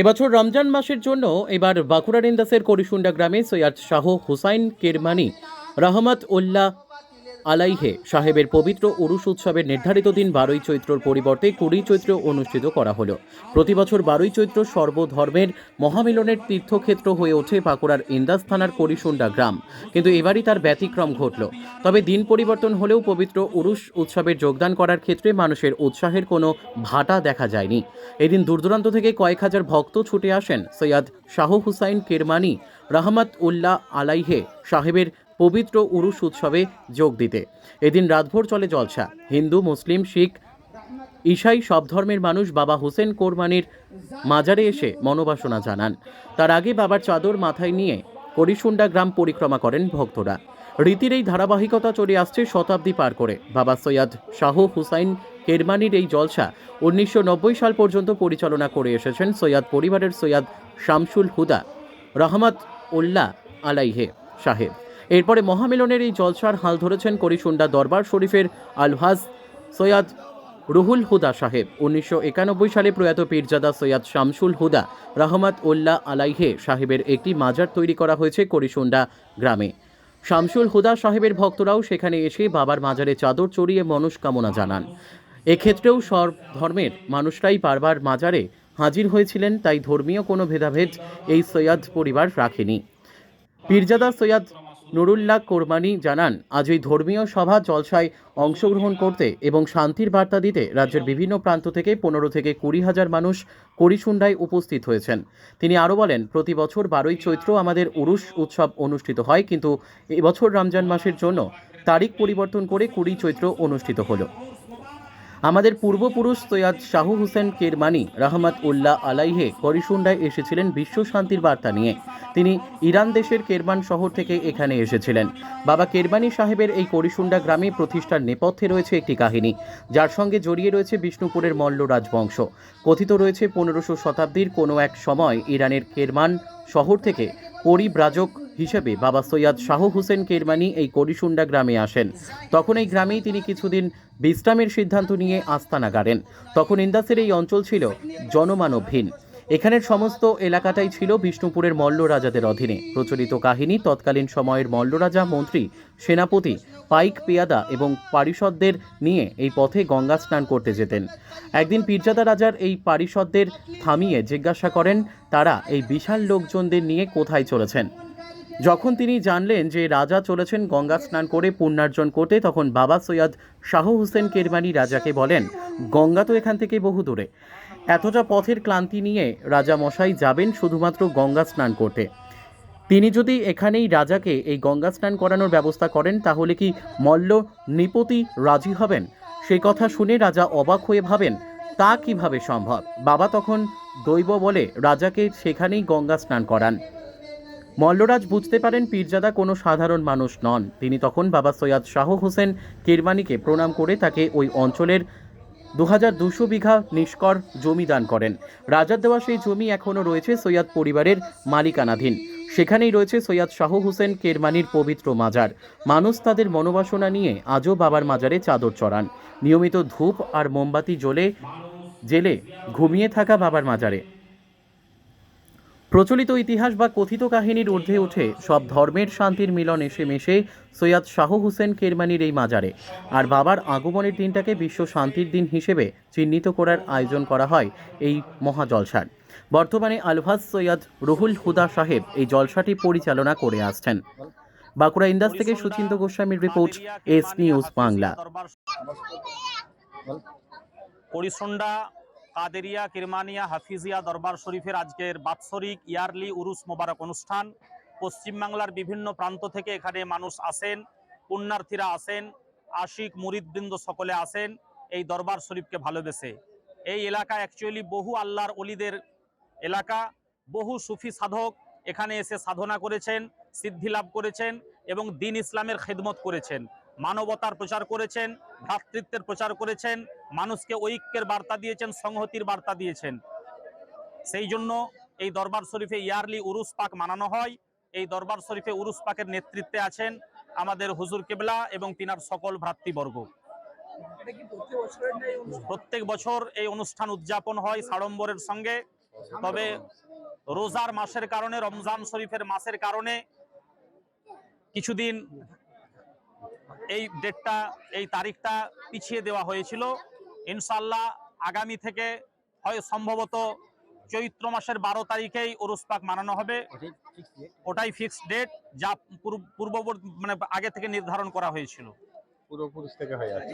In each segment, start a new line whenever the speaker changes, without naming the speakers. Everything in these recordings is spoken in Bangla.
এবছর রমজান মাসের জন্য এবার বাঁকুড়ার ইন্দাসের করিসুন্ডা গ্রামে সৈয়াদ শাহ হুসাইন কেরমানি, রহমত উল্লাহ আলাইহে, সাহেবের পবিত্র উরুস উৎসবের নির্ধারিত দিন বারোই চৈত্রর পরিবর্তে কুড়ি চৈত্র অনুষ্ঠিত করা হলো। প্রতি বছর বারোই চৈত্র সর্বধর্মের মহামিলনের তীর্থক্ষেত্র হয়ে ওঠে বাঁকুড়ার ইন্দাস থানার করিসুন্ডা গ্রাম। কিন্তু এবারই তার ব্যতিক্রম ঘটল। তবে দিন পরিবর্তন হলেও পবিত্র উরুস উৎসবের যোগদান করার ক্ষেত্রে মানুষের উৎসাহের কোনো ভাটা দেখা যায়নি। এদিন দূরদূরান্ত থেকে কয়েক হাজার ভক্ত ছুটে আসেন সৈয়দ শাহ হুসাইন কেরমানি রহমত উল্লাহ আলাইহে, সাহেবের পবিত্র উরুস উৎসবে যোগ দিতে। এদিন রাতভর চলে জলসা। হিন্দু, মুসলিম, শিখ ঈশাই সব ধর্মের মানুষ বাবা হোসেন কোরবানির মাজারে এসে মনোবাসনা জানান। তার আগে বাবার চাদর মাথায় নিয়ে করিসুন্ডা গ্রাম পরিক্রমা করেন ভক্তরা। রীতির এই ধারাবাহিকতা চলে আসছে শতাব্দী পার করে। বাবা সৈয়দ শাহ হুসাইন কেরমানির এই জলসা উনিশশো নব্বই সাল পর্যন্ত পরিচালনা করে এসেছেন সৈয়দ পরিবারের সৈয়দ শামসুল হুদা রহমত উল্লাহ আলাইহে সাহেব। এরপরে মহামিলনের এই জলসার হাল ধরেছেন করিসুন্ডা দরবার শরীফের আলহাজ সৈয়াদ রুহুল হুদা সাহেব। উনিশশো একানব্বই সালে প্রয়াত পীরজাদা সৈয়দ শামসুল হুদা রহমত উল্লাহ আলাইহে সাহেবের একটি মাজার তৈরি করা হয়েছে করিসুন্ডা গ্রামে। শামসুল হুদা সাহেবের ভক্তরাও সেখানে এসে বাবার মাজারে চাদর চড়িয়ে মনস্কামনা জানান। এক্ষেত্রেও সব ধর্মের মানুষরাই বারবার মাজারে হাজির হয়েছিলেন, তাই ধর্মীয় কোনো ভেদাভেদ এই সৈয়াদ পরিবার রাখেনি। পীরজাদা সৈয়দ নুরুল্লাহ কোরবানি জানান, আজ এই ধর্মীয় সভা জলসায় অংশগ্রহণ করতে এবং শান্তির বার্তা দিতে রাজ্যের বিভিন্ন প্রান্ত থেকে পনেরো থেকে কুড়ি হাজার মানুষ করিসুন্ডায় উপস্থিত হয়েছেন। তিনি আরও বলেন, প্রতি বছর বারোই চৈত্র আমাদের উরুষ উৎসব অনুষ্ঠিত হয়, কিন্তু এবছর রমজান মাসের জন্য তারিখ পরিবর্তন করে কুড়ি চৈত্র অনুষ্ঠিত হলো। আমাদের পূর্বপুরুষ সৈয়দ শাহু হুসেন কেরমানি রহমত উল্লাহ আলাইহে করিসুন্ডায় এসেছিলেন বিশ্ব শান্তির বার্তা নিয়ে। তিনি ইরান দেশের কেরমান শহর থেকে এখানে এসেছিলেন। বাবা কেরমানি সাহেবের এই করিসুন্ডা গ্রামে প্রতিষ্ঠার নেপথ্যে রয়েছে একটি কাহিনী। যার সঙ্গে জড়িয়ে রয়েছে বিষ্ণুপুরের মল্ল রাজবংশ। কথিত রয়েছে পনেরোশো শতাব্দীর কোনো এক সময় ইরানের কেরমান শহর থেকে পরিব্রাজক হিসেবে বাবা সৈয়দ শাহ হুসেন কেরমানি এই করিসুন্ডা গ্রামে আসেন। তখন এই গ্রামেই তিনি কিছুদিন বিশ্রামের সিদ্ধান্ত নিয়ে আস্তানা গাড়েন। তখন ইন্দাসের এই অঞ্চল ছিল জনমানবহীন। এখানের সমস্ত এলাকাটাই ছিল বিষ্ণুপুরের মল্ল রাজাদের অধীনে। প্রচলিত কাহিনী, তৎকালীন সময়ের মল্ল রাজা মন্ত্রী, সেনাপতি, পাইক পেয়াদা এবং পারিষদদের নিয়ে এই পথে গঙ্গা স্নান করতে যেতেন। একদিন পীরজাদা রাজার এই পারিষদদের থামিয়ে জিজ্ঞাসা করেন, তারা এই বিশাল লোকজনদের নিয়ে কোথায় চলেছেন? যখন তিনি জানলেন যে রাজা চলেছেন গঙ্গা স্নান করে পুণ্যার্জন করতে, তখন বাবা সৈয়দ শাহ হুসেন কেরমানি রাজাকে বলেন, গঙ্গা তো এখান থেকে বহু দূরে। এতটা পথের ক্লান্তি নিয়ে রাজা মশাই যাবেন শুধুমাত্র গঙ্গা স্নান করতে। তিনি যদি এখানেই রাজাকে এই গঙ্গা স্নান করানোর ব্যবস্থা করেন, তাহলে কি মল্ল নৃপতি রাজি হবেন? সেই কথা শুনে রাজা অবাক হয়ে ভাবেন, তা কীভাবে সম্ভব? বাবা তখন দৈব বলে, রাজাকে সেখানেই গঙ্গা স্নান করান। মল্লরাজ বুঝতে পারেন পীরজাদা কোনো সাধারণ মানুষ নন। তিনি তখন বাবা সৈয়দ শাহ হোসেন কেরমানিকে প্রণাম করে তাকে ওই অঞ্চলের দু হাজার দুশো বিঘা নিষ্কর জমি দান করেন। রাজার দেওয়া সেই জমি এখনও রয়েছে সৈয়দ পরিবারের মালিকানাধীন। সেখানেই রয়েছে সৈয়দ শাহ হোসেন কেরমানির পবিত্র মাজার। মানুষ তাদের মনোবাসনা নিয়ে আজও বাবার মাজারে চাদর চড়ান। নিয়মিত ধূপ আর মোমবাতি জ্বলে জেলে ঘুমিয়ে থাকা বাবার মাজারে। প্রচলিত ইতিহাস বা কথিত কাহিনীর ঊর্ধ্বে উঠে সব ধর্মের শান্তির মিলন এসে মেশে সৈয়দ শাহ হুসেন কেরমানির এই মাজারে। আর বাবার আগমনের দিনটাকে বিশ্ব শান্তির দিন হিসেবে চিহ্নিত করার আয়োজন করা হয় এই মহাজলসার। বর্তমানে আলভাজ সৈয়দ রুহুল হুদা সাহেব এই জলসাটি পরিচালনা করে আসছেন। বাঁকুড়া ইন্দাস থেকে সুচিন্ত গোস্বামীর report, S news Bangla.
Karisanda Kaderia, Kirmania, Hafizia দরবার শরীফের আজকের বাৎসরিক ইয়ারলি উরুস মোবারক অনুষ্ঠান। পশ্চিমবাংলার বিভিন্ন প্রান্ত থেকে এখানে মানুষ আসেন, পুণ্যার্থীরা আসেন, আশিক মুরিদবৃন্দ সকলে আসেন এই দরবার শরীফকে ভালোবেসে। এই এলাকা অ্যাকচুয়ালি বহু আল্লাহর অলিদের এলাকা, বহু সুফি সাধক এখানে এসে সাধনা করেছেন, সিদ্ধি লাভ করেছেন এবং দিন ইসলামের খেদমত করেছেন। মানবতার প্রচার করেছেন, ভ্রাতৃত্বের প্রচার করেছেন মানুষকে ঐক্যের বার্তা দিয়েছেন, সংহতির বার্তা দিয়েছেন। সেই জন্য এই দরবার শরীফে ইয়ারলি উরুস পাক মানানো হয়। এই দরবার শরীফে উরুস পাকের নেতৃত্বে আছেন আমাদের হুজুর কেবলা এবং তিনার সকল ভ্রাতৃবর্গ। প্রত্যেক বছর এই অনুষ্ঠান উদযাপন হয় সাড়ম্বরের সঙ্গে। তবে রোজার মাসের কারণে, রমজান শরীফের মাসের কারণে কিছুদিন এই ডেটটা, এই তারিখটা পিছিয়ে দেওয়া হয়েছিল। ইনশাল্লাহ আগামী থেকে হয় সম্ভবত চৈত্র মাসের বারো তারিখেই ওরস পাক মানানো হবে। ওটাই ফিক্সড ডেট যা পূর্ববর্তী মানে আগে থেকে নির্ধারণ করা হয়েছিল।
পূর্বপুরুষ থেকে হয়ে আছে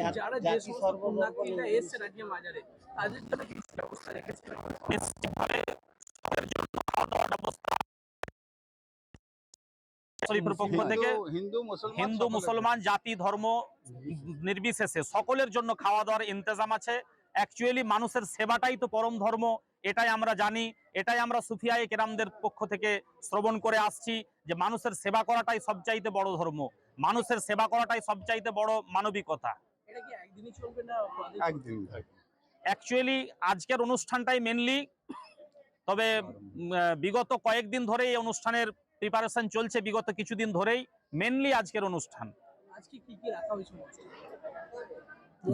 শরীফের পক্ষ থেকে
হিন্দু- মুসলমান
হিন্দু
সকলের-
মুসলমান জাতি ধর্ম নির্বিশেষে সকলের জন্য খাওয়া দাওয়ার ইন্তজাম আছে। অ্যাকচুয়ালি মানুষের সেবাটাই তো পরম ধর্ম এটাই আমরা জানি এটাই আমরা সুফিয়াই কেরামদের পক্ষ থেকে শ্রবণ করে আসছি যে মানুষের সেবা করাটাই সবচাইতে বড় ধর্ম মানুষের সেবা করাটাই সবচাইতে বড় মানবিকতা।
এটা কি একদিনই চলবে না কদিন
একদিন থাকে
অ্যাকচুয়ালি আজকের অনুষ্ঠানটাই মেনলি তবে বিগত কয়েকদিন ধরে এই অনুষ্ঠানের প্রিপারেশন চলছে বিগত কিছুদিন ধরেই মেনলি আজকের অনুষ্ঠান।
আজকে কি কি রাখা হয়েছে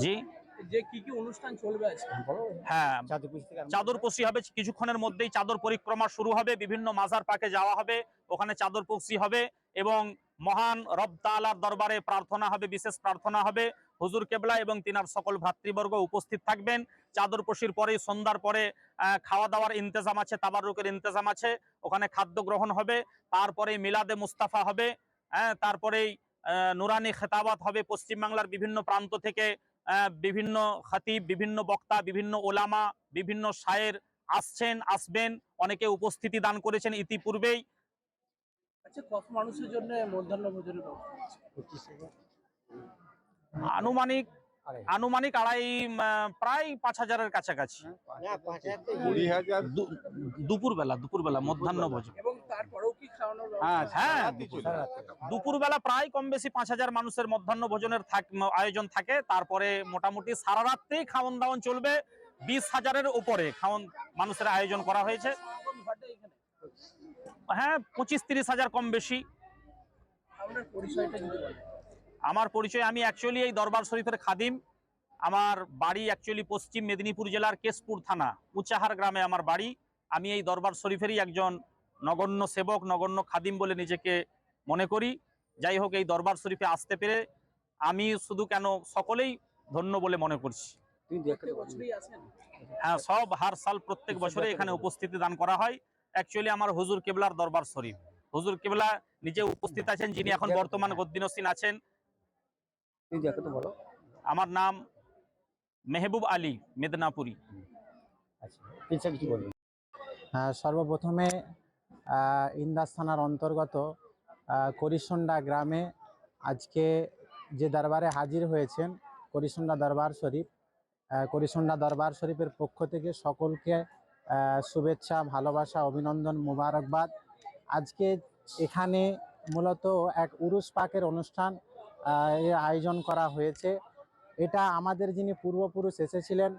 জি।
যে কি কি অনুষ্ঠান চলবে আজকে?
হ্যাঁ চাদর পশি হবে কিছুক্ষণের মধ্যেই চাদর পরিক্রমা শুরু হবে বিভিন্ন মাজার পাকে যাওয়া হবে ওখানে চাদর পশি হবে এবং মহান রব তাআলার দরবারে প্রার্থনা হবে বিশেষ প্রার্থনা হবে। হুজুর কেবলা এবং তিনার সকল ভ্রাতৃবর্গ উপস্থিত থাকবেন। চাদর পশির পরেই সন্ধ্যার পরে খাওয়া দাওয়ার ইন্তজাম আছে তাবারুকের ইন্তজাম আছে ওখানে খাদ্য গ্রহণ হবে তারপরে মিলাদে মুস্তাফা হবে হ্যাঁ তারপরেই নুরানি খেতাবাত হবে পশ্চিমবাংলার বিভিন্ন প্রান্ত থেকে বিভিন্ন খাতিব বিভিন্ন বক্তা বিভিন্ন ওলামা বিভিন্ন শায়ের আসছেন আসবেন অনেকে উপস্থিতি দান করেছেন ইতিপূর্বেই।
আচ্ছা কত মানুষের জন্য মধ্যাহ্ন ভোজনের ব্যবস্থা?
আনুমানিক আনুমানিক আড়াই প্রায় পাঁচ হাজারের কাছাকাছি।
কুড়ি হাজার।
দু- দুপুরবেলা দুপুরবেলা মধ্যাহ্ন ভোজন।
এবং তারপরেও কি খাওয়ানোর
হ্যাঁ
ব্যবস্থা আছে?
হ্যাঁ,
রাত্রি চলে।
দুপুরবেলা প্রায় কম বেশি পাঁচ হাজার মানুষের মধ্যাহ্ন ভোজনের থাক- আয়োজন থাকে। তারপরে মোটামুটি সারা রাত্রেই খাওয়ান দাওয়ান চলবে। বিশ হাজারের উপরে খাওয়ান মানুষের আয়োজন করা হয়েছে। হ্যাঁ পঁচিশ তিরিশ হাজার কম বেশি।
পরিচয়টা যদি বলেন
আমার পরিচয় আমি অ্যাকচুয়ালি এই দরবার শরীফের খাদিম। আমার বাড়ি অ্যাকচুয়ালি পশ্চিম মেদিনীপুর জেলার কেশপুর থানা উচাহার গ্রামে আমার বাড়ি। আমি এই দরবার শরীফেরই একজন নগণ্য সেবক নগণ্য খাদিম বলে নিজেকে মনে করি। যাই হোক এই দরবার শরীফে আসতে পেরে আমি শুধু কেন সকলেই ধন্য বলে মনে করছি। হ্যাঁ সব হার সাল প্রত্যেক বছরে এখানে উপস্থিতি দান করা হয়। অ্যাকচুয়ালি আমার হুজুর কেবলার দরবার শরীফ। হুজুর কেবলা নিজে উপস্থিত আছেন যিনি এখন বর্তমান গদ্দিনসিন আছেন। আমার নাম মেহবুব আলী মেদনাপুরি।
হ্যাঁ, সর্বপ্রথমে ইন্দাস থানার অন্তর্গত করিসন্ডা গ্রামে আজকে যে দরবারে হাজির হয়েছেন করিসন্ডা দরবার শরীফ করিসন্ডা দরবার শরীফের পক্ষ থেকে সকলকে শুভেচ্ছা ভালোবাসা অভিনন্দন মুবারকবাদ। আজকে এখানে মূলত এক উরুস পাকের অনুষ্ঠান এর আয়োজন করা হয়েছে। এটা আমাদের যিনি পূর্বপুরুষ এসেছিলেন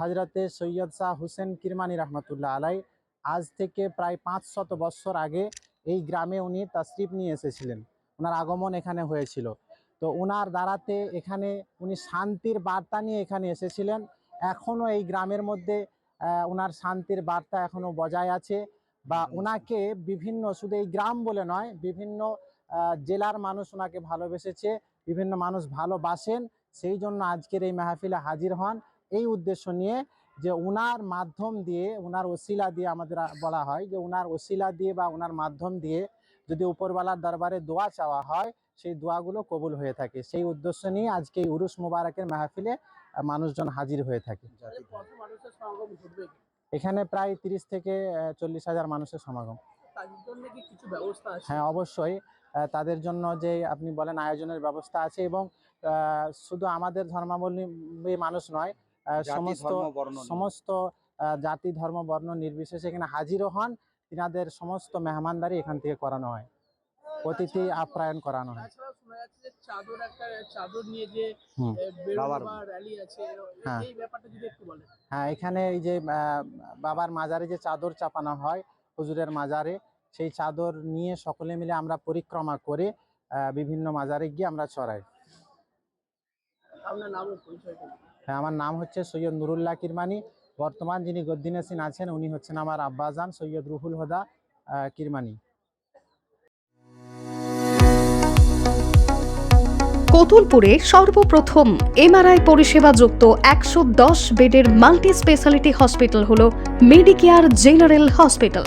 হজরতে সৈয়দ শাহ হুসেন কিরমানি রহমতুল্লাহ আলাই, আজ থেকে প্রায় পাঁচ শত বৎসর আগে এই গ্রামে উনি তশরিফ নিয়ে এসেছিলেন। ওনার আগমন এখানে হয়েছিল। তো ওনার দ্বারাতে এখানে উনি শান্তির বার্তা নিয়ে এখানে এসেছিলেন। এখনও এই গ্রামের মধ্যে ওনার শান্তির বার্তা এখনও বজায় আছে বা ওনাকে বিভিন্ন, শুধু এই গ্রাম বলে নয়, বিভিন্ন জেলার মানুষ ওনাকে ভালোবেসেছে বিভিন্ন মানুষ ভালোবাসেন সেই জন্য আজকের এই মাহফিলে হাজির হন। এই উদ্দেশ্য নিয়ে যে উনার মাধ্যম দিয়ে উনার ওসিলা দিয়ে আমাদের বলা হয় যে উনার ওসিলা দিয়ে বা উনার মাধ্যম দিয়ে যদি উপরওয়ালার দরবারে দোয়া চাওয়া হয় সেই দোয়াগুলো কবুল হয়ে থাকে। সেই উদ্দেশ্য নিয়ে আজকে এই উরুস মুবারকের মাহফিলে মানুষজন হাজির হয়ে থাকে। এখানে প্রায় তিরিশ থেকে চল্লিশ হাজার মানুষের সমাগম। হ্যাঁ অবশ্যই। তাদের জন্য যে আপনি বলেন আয়োজনের ব্যবস্থা আছে এবং আহ, শুধু আমাদের ধর্মাবলম্বী মানুষ নয় আহ, সমস্ত। সমস্ত জাতি ধর্ম বর্ণ নির্বিশেষে এখানে হাজিরও হন তিনাদের সমস্ত মেহমানদারি এখান থেকে করানো হয় অতিথি আপ্যায়ন করানো হয়
তাছাড়াও শোনা যাচ্ছে যে চাদর একটা চাদর নিয়ে যে
হুম।
এ, বেরোনো
বাবার-
বা র্যালি আছে এ-
হ্যাঁ।
এই ব্যাপারটা যদি একটু বলেন
হ্যাঁ এখানে এই যে বাবার মাজারে যে চাদর চাপানো হয় হুজুরের মাজারে সেই চাদর নিয়ে সকলে মিলে আমরা পরিক্রমা করে বিভিন্ন মাজারে গিয়ে আমরা চড়াই। হ্যাঁ আমার নাম হচ্ছে সৈয়দ নুরুল্লাহ কিরমানি। বর্তমান যিনি গদ্দিনেসিন আছেন উনি হচ্ছেন আমার আব্বাজান সৈয়দ রুহুল হোদা কিরমানি।
কতুলপুরে সর্বপ্রথম এমআরআই পরিষেবা যুক্ত একশো দশ বেডের মাল্টি স্পেশালিটি হসপিটাল হল মেডিকেয়ার জেনারেল হসপিটাল।